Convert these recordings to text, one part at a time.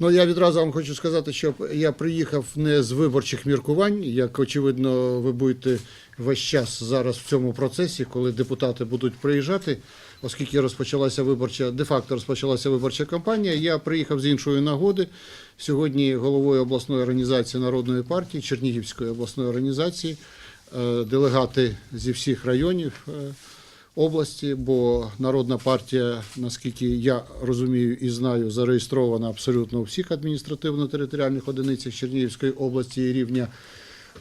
Ну, я відразу вам хочу сказати, що я приїхав не з виборчих міркувань, як очевидно, ви будете весь час зараз в цьому процесі, коли депутати будуть приїжджати, оскільки розпочалася виборча, де-факто розпочалася виборча кампанія. Я приїхав з іншої нагоди. Сьогодні головою обласної організації народної партії, Чернігівської обласної організації, е, делегати зі всіх районів. Області, бо народна партія, наскільки я розумію і знаю, зареєстрована абсолютно у всіх адміністративно-територіальних одиницях Чернігівської області і рівня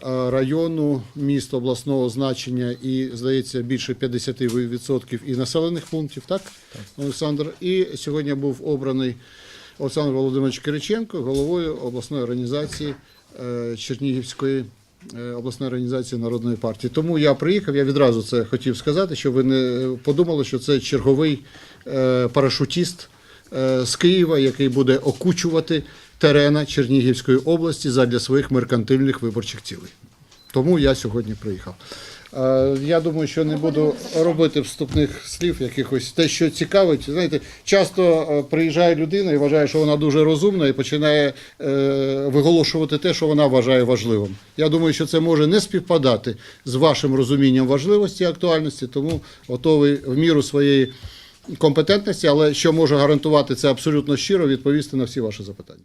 е, району, міст обласного значення і, здається, більше 50% і населених пунктів, так, Олександр? І сьогодні був обраний Олександр Володимирович Кириченко головою обласної організації е, Чернігівської обласної організації народної партії. Тому я приїхав, я відразу це хотів сказати, щоб ви не подумали, що це черговий е, парашутіст е, з Києва, який буде окучувати терена Чернігівської області задля своїх меркантильних виборчих цілей. Тому я сьогодні приїхав. Е, Я думаю, що не буду робити вступних слів, якихось те, що цікавить. Знаєте, часто е, приїжджає людина і вважає, що вона дуже розумна, і починає е, виголошувати те, що вона вважає важливим. Я думаю, що це може не співпадати з вашим розумінням важливості і актуальності, тому готовий в міру своєї компетентності, але що можу гарантувати це абсолютно щиро відповісти на всі ваші запитання.